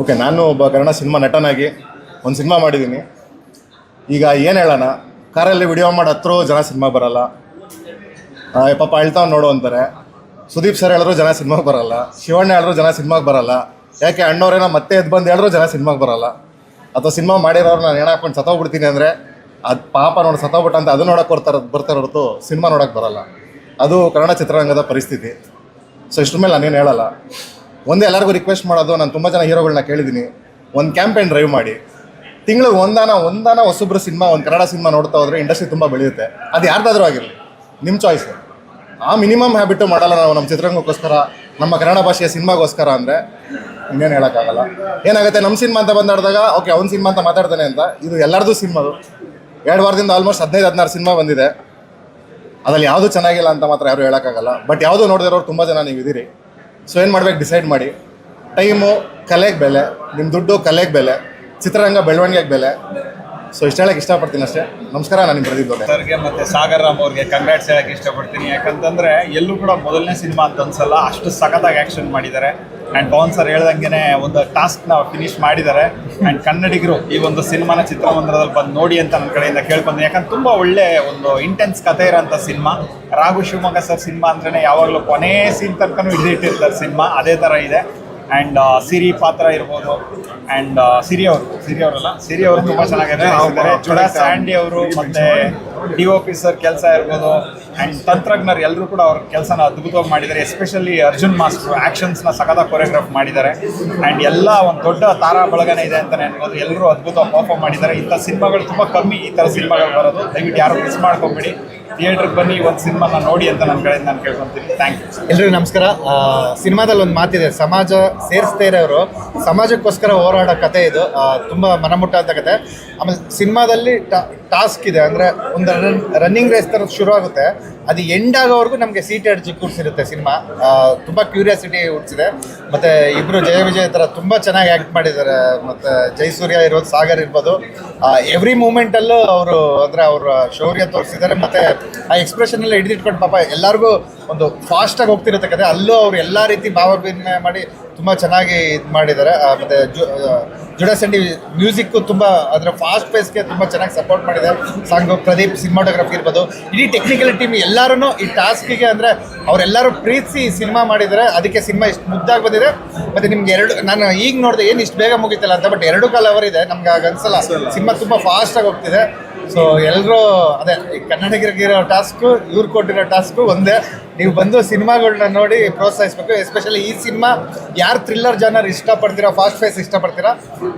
Okay ನಾನು ಒಬ್ಬ Kannada cinema ನಟನಾಗಿ ಒಂದು ಸಿನಿಮಾ ಮಾಡಿದ್ದೀನಿ. ಈಗ ಏನು ಹೇಳೋಣ? ಕಾರಲ್ಲಿ ವಿಡಿಯೋ ಮಾಡಿ ಹತ್ರ ಜನ ಸಿನಿಮಾ ಬರಲ್ಲ. ಪಾಪ ಅಳ್ತಾವ್ ನೋಡು ಅಂತಾರೆ. ಸುದೀಪ್ ಸರ್ ಹೇಳಿದ್ರು ಜನ ಸಿನಿಮಾಗೆ ಬರಲ್ಲ. ಶಿವಣ್ಣ ಹೇಳಿದ್ರು ಜನ ಸಿನಿಮಾಗೆ ಬರಲ್ಲ. ಯಾಕೆ ಅಣ್ಣವ್ರೇನೋ ಮತ್ತೆ ಎದ್ದು ಬಂದು ಹೇಳಿದ್ರು ಜನ ಸಿನಿಮಾಗೆ ಬರಲ್ಲ. ಅಥವಾ ಸಿನಿಮಾ ಮಾಡಿರೋರು ನಾನು ಹೆಣ ಹಾಕೊಂಡು ಅಂದರೆ ಅದು ಪಾಪ ನೋಡಿ ಸತ್ತೋಗ್ಬಿಟ್ಟ ಅಂತ ಅದು ನೋಡೋಕೆ ಬರ್ತಾರೆ ಬರ್ತಾರೆ ಹೊರತು ಸಿನಿಮಾ ನೋಡೋಕೆ ಬರಲ್ಲ. ಅದು ಕನ್ನಡ ಚಿತ್ರರಂಗದ ಪರಿಸ್ಥಿತಿ. ಸೊ ಇಷ್ಟ್ರ ಮೇಲೆ ನಾನೇನು ಹೇಳಲ್ಲ. ಒಂದೇ ಎಲ್ಲರಿಗೂ ರಿಕ್ವೆಸ್ಟ್ ಮಾಡೋದು, ನಾನು ತುಂಬ ಜನ ಹೀರೋಗಳನ್ನ ಕೇಳಿದ್ದೀನಿ ಒಂದು ಕ್ಯಾಂಪೇನ್ ಡ್ರೈವ್ ಮಾಡಿ. ತಿಂಗಳಿಗೆ ಒಂದಾನ ಒಂದಾನ ಹೊಸಬ್ರು ಸಿನಿಮಾ, ಒಂದು ಕನ್ನಡ ಸಿನಿಮಾ ನೋಡ್ತಾ ಹೋದ್ರೆ ಇಂಡಸ್ಟ್ರಿ ತುಂಬ ಬೆಳೆಯುತ್ತೆ. ಅದು ಯಾರ್ದಾದ್ರೂ ಆಗಿರಲಿ. ನಿಮ್ಮ ಚಾಯ್ಸ್ ಆ ಮಿನಿಮಮ್ ಹ್ಯಾಬಿಟ್ಟು ಮಾಡಲ್ಲ ನಾವು ನಮ್ಮ ಚಿತ್ರರಂಗಕ್ಕೋಸ್ಕರ, ನಮ್ಮ ಕನ್ನಡ ಭಾಷೆಯ ಸಿನಿಮಾಗೋಸ್ಕರ ಅಂದರೆ ಇನ್ನೇನು ಹೇಳೋಕ್ಕಾಗಲ್ಲ. ಏನಾಗುತ್ತೆ ನಮ್ಮ ಸಿನಿಮಾ ಅಂತ ಬಂದಾಡಿದಾಗ ಓಕೆ ಅವ್ನ ಸಿನಿಮಾ ಅಂತ ಮಾತಾಡ್ತಾನೆ ಅಂತ, ಇದು ಎಲ್ಲರದು ಸಿನಿಮಾದು ಎರಡು ವಾರದಿಂದ ಆಲ್ಮೋಸ್ಟ್ ಹದಿನೈದು, ಹದಿನಾರು ಸಿನಿಮಾ ಬಂದಿದೆ. ಅದ್ರಲ್ಲಿ ಯಾವುದು ಚೆನ್ನಾಗಿಲ್ಲ ಅಂತ ಮಾತ್ರ ಯಾರು ಹೇಳೋಕ್ಕಾಗಲ್ಲ. ಬಟ್ ಯಾವುದು ನೋಡಿದಿರೋರು ತುಂಬ ಜನ ನೀವು ಇದ್ದೀರಿ ಸೊ ಏನು ಮಾಡ್ಬೇಕು? ಡಿಸೈಡ್ ಮಾಡಿ. ಟೈಮು ಕಲೆಗೆ ಬೆಲೆ. ನಿಮ್ಮ ದುಡ್ಡು ಕಲೆಗೆ ಬೆಲೆ. ಚಿತ್ರರಂಗ, ಬೆಳವಣಿಗೆಗೆ ಬೆಲೆ. ಸೊ ಇಷ್ಟ ಹೇಳಕ್ಕೆ ಇಷ್ಟಪಡ್ತೀನಿ ಅಷ್ಟೇ. ನಮಸ್ಕಾರ, ನಾನು ನಿಮ್ಮ ಪ್ರದೀಪ್ ಸರ್ಗೆ ಮತ್ತು ಸಾಗರ್ ರಾಮ್ ಅವ್ರಿಗೆ ಕಂಗ್ರಾಟ್ಸ್ ಹೇಳಕ್ಕೆ ಇಷ್ಟಪಡ್ತೀನಿ. ಯಾಕಂತಂದರೆ, ಎಲ್ಲೂ ಕೂಡ ಮೊದಲನೇ ಸಿನಿಮಾ ಅಂತ ಅನ್ಸಲ್ಲ, ಅಷ್ಟು ಸಖತ್ತಾಗಿ ಆ್ಯಕ್ಷನ್ ಮಾಡಿದ್ದಾರೆ. ಅಂಡ್ ಪವನ್ ಸರ್ ಹೇಳ್ದಂಗೆ ಒಂದು ಟಾಸ್ಕ್ನ ಫಿನಿಶ್ ಮಾಡಿದ್ದಾರೆ. ಆ್ಯಂಡ್ ಕನ್ನಡಿಗರು ಈ ಒಂದು ಸಿನಿಮಾನ ಚಿತ್ರಮಂದಿರದಲ್ಲಿ ಬಂದು ನೋಡಿ ಅಂತ ನನ್ನ ಕಡೆಯಿಂದ ಕೇಳ್ಕೊಂಡು ಯಾಕಂದ್ರೆ ತುಂಬ ಒಳ್ಳೆ ಒಂದು ಇಂಟೆನ್ಸ್ ಕಥೆ ಇರೋಂಥ cinema Raghu Shivamogga sir cinema ಅಂದ್ರೆ ಯಾವಾಗಲೂ ಕೊನೆ ಸೀನ್ ತನಕನೂ ಹಿಡಿದಿಟ್ಟಿರ್ತಾರೆ ಸಿನಿಮಾ ಅದೇ ಥರ ಇದೆ. ಆ್ಯಂಡ್ ಸಿರಿ ಪಾತ್ರ ಇರ್ಬೋದು. ಆ್ಯಂಡ್ ಸಿರಿ ಅವರು. ಸಿರಿ ಅವರಲ್ಲ? ಸಿರಿ ಅವರು ತುಂಬ ಚೆನ್ನಾಗಿದೆ ಜುಡಾ ಸ್ಯಾಂಡಿ ಅವರು ಮತ್ತೆ ಡಿ ಒ ಕೆಲಸ ಇರ್ಬೋದು ಆ್ಯಂಡ್ ತಂತ್ರಜ್ಞರು ಎಲ್ಲರೂ ಕೂಡ ಅವ್ರ ಕೆಲಸನ ಅದ್ಭುತವಾಗಿ ಮಾಡಿದ್ದಾರೆ. ಎಸ್ಪೆಷಲಿ ಅರ್ಜುನ್ ಮಾಸ್ಟ್ರು ಆ್ಯಕ್ಷನ್ಸ್ನ ಸಖತ ಕೊರಿಯೋಗ್ರಾಫ್ ಮಾಡಿದ್ದಾರೆ. ಆ್ಯಂಡ್ ಎಲ್ಲ ಒಂದು ದೊಡ್ಡ ತಾರಾ ಬಳಗನೇ ಇದೆ ಅಂತಲೇ ಅನ್ಬೋದು ಎಲ್ಲರೂ ಅದ್ಭುತವಾಗಿ ಪರ್ಫಾರ್ಮ್ ಮಾಡಿದ್ದಾರೆ. ಇಂಥ ಸಿನಿಮಾಗಳು ತುಂಬ ಕಮ್ಮಿ ಈ ಥರ ಸಿನಿಮಾಗಳು ಬರೋದು. ದಯವಿಟ್ಟು ಯಾರು ಮಿಸ್ ಮಾಡ್ಕೊಬೇಡಿ. ಥಿಯೇಟ್ರಿಗೆ ಬನ್ನಿ, ಒಂದು ಸಿನಿಮಾನ ನೋಡಿ ಅಂತ ನನ್ನ ಕಡೆಯಿಂದ ನಾನು ಕೇಳ್ಕೊತೀನಿ. ಥ್ಯಾಂಕ್ ಯು ಎಲ್ರಿಗೂ ನಮಸ್ಕಾರ. ಸಿನಿಮಾದಲ್ಲಿ ಒಂದು ಮಾತಿದೆ. ಸಮಾಜ ಸೇರಿಸ್ತಾ ಇರೋರು, ಸಮಾಜಕ್ಕೋಸ್ಕರ ಹೋರಾಡೋ ಕತೆ ಇದು. ತುಂಬ ಮನಮುಟ್ಟ ಅಂತ ಕತೆ ಆಮೇಲೆ ಸಿನಿಮಾದಲ್ಲಿ ಟಾಸ್ಕ್ ಇದೆ. ಅಂದರೆ ಒಂದು ರನ್ನಿಂಗ್ ರೇಸ್ ಥರ ಶುರು ಆಗುತ್ತೆ ಅದು ಎಂಡ್ ಆಗೋವರೆಗೂ ನಮಗೆ ಸೀಟ್ ಅಡ್ಜಿ ಕೂರಿಸಿರುತ್ತೆ ಸಿನಿಮಾ. ತುಂಬ ಕ್ಯೂರಿಯಾಸಿಟಿ ಹುಟ್ಟಿಸಿದೆ ಮತ್ತು ಇಬ್ಬರು ಜಯ ವಿಜಯ್ ಥರ ತುಂಬ ಚೆನ್ನಾಗಿ ಆ್ಯಕ್ಟ್ ಮಾಡಿದ್ದಾರೆ. ಮತ್ತು ಜಯಸೂರ್ಯ ಇರೋದು ಸಾಗರ್ ಇರ್ಬೋದು. ಎವ್ರಿ ಮೂಮೆಂಟಲ್ಲೂ ಅವರು ಅಂದರೆ ಅವರ ಶೌರ್ಯ ತೋರಿಸಿದ್ದಾರೆ. ಮತ್ತು ಆ ಎಕ್ಸ್ಪ್ರೆಷನ್ ಎಲ್ಲ ಹಿಡಿದಿಟ್ಕೊಂಡು ಪಾಪ ಎಲ್ಲರಿಗೂ ಒಂದು ಫಾಸ್ಟಾಗಿ ಹೋಗ್ತಿರುತ್ತೆ ಕತೆ ಅಲ್ಲೂ ಅವರು ಎಲ್ಲ ರೀತಿ ಭಾವ ಮಾಡಿ ತುಂಬ ಚೆನ್ನಾಗಿ ಇದು ಮಾಡಿದ್ದಾರೆ. ಮತ್ತು ಜುಡಾಸಂಡಿ ಮ್ಯೂಸಿಕ್ಕು ತುಂಬ ಅದರ ಫಾಸ್ಟ್ ಪೇಸ್ಗೆ ತುಂಬ ಚೆನ್ನಾಗಿ ಸಪೋರ್ಟ್ ಮಾಡಿದೆ ಸಾಂಗು ಪ್ರದೀಪ್ ಸಿನಿಮಾಟೋಗ್ರಫಿ ಇರ್ಬೋದು. ಇಡೀ ಟೆಕ್ನಿಕಲ್ ಟೀಮ್ ಎಲ್ಲರೂ ಈ ಟಾಸ್ಕಿಗೆ ಅಂದರೆ ಅವರೆಲ್ಲರೂ ಪ್ರೀತಿಸಿ ಸಿನಿಮಾ ಮಾಡಿದ್ದಾರೆ. ಅದಕ್ಕೆ ಸಿನಿಮಾ ಇಷ್ಟು ಮುದ್ದಾಗಿ ಬಂದಿದೆ. ಮತ್ತು ನಿಮ್ಗೆ ಎರಡು, ನಾನು ಈಗ ನೋಡಿದೆ ಏನು ಇಷ್ಟು ಬೇಗ ಮುಗಿತಲ್ಲ ಅಂತ ಬಟ್ ಎರಡು ಕಾಲ ಅವರ್ ಇದೆ. ನಮ್ಗೆ ಆಗ ಅನ್ಸಲ್ಲ. ಸಿನಿಮಾ ತುಂಬ ಫಾಸ್ಟಾಗಿ ಹೋಗ್ತಿದೆ. ಸೊ ಎಲ್ಲರೂ ಅದೇ ಕನ್ನಡಿಗರಿಗಿರೋ ಟಾಸ್ಕು ಇವ್ರು ಕೊಟ್ಟಿರೋ ಟಾಸ್ಕು ಒಂದೇ. ನೀವು ಬಂದು ಸಿನಿಮಾಗಳನ್ನ ನೋಡಿ ಪ್ರೋತ್ಸಾಹಿಸಬೇಕು ಎಸ್ಪೆಷಲಿ ಈ ಸಿನಿಮಾ ಯಾರು ಥ್ರಿಲ್ಲರ್ ಜನರ್ ಇಷ್ಟಪಡ್ತೀರಾ ಫಾಸ್ಟ್ ಫೇಸ್ ಇಷ್ಟಪಡ್ತೀರಾ,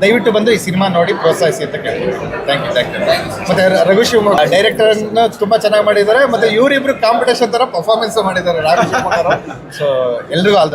ದಯವಿಟ್ಟು ಬಂದು ಈ ಸಿನಿಮಾ ನೋಡಿ ಪ್ರೋತ್ಸಾಹಿಸಿ ಅಂತ ಕೇಳ್ತೀನಿ. ಥ್ಯಾಂಕ್ ಯು ಥ್ಯಾಂಕ್ ಯು ಮತ್ತು ರಘು ಶಿವಮೊಗ್ಗ ಡೈರೆಕ್ಟರ್ನ ತುಂಬ ಚೆನ್ನಾಗಿ ಮಾಡಿದ್ದಾರೆ, ಮತ್ತು ಇವರಿಬ್ಬರು ಕಾಂಪಿಟೇಷನ್ ಥರ ಪರ್ಫಾರ್ಮೆನ್ಸ್ ಮಾಡಿದ್ದಾರೆ ರಾಘು ಶಿವಮೊಗ್ಗ ಸೊ ಎಲ್ರಿಗೂ ಆಲ್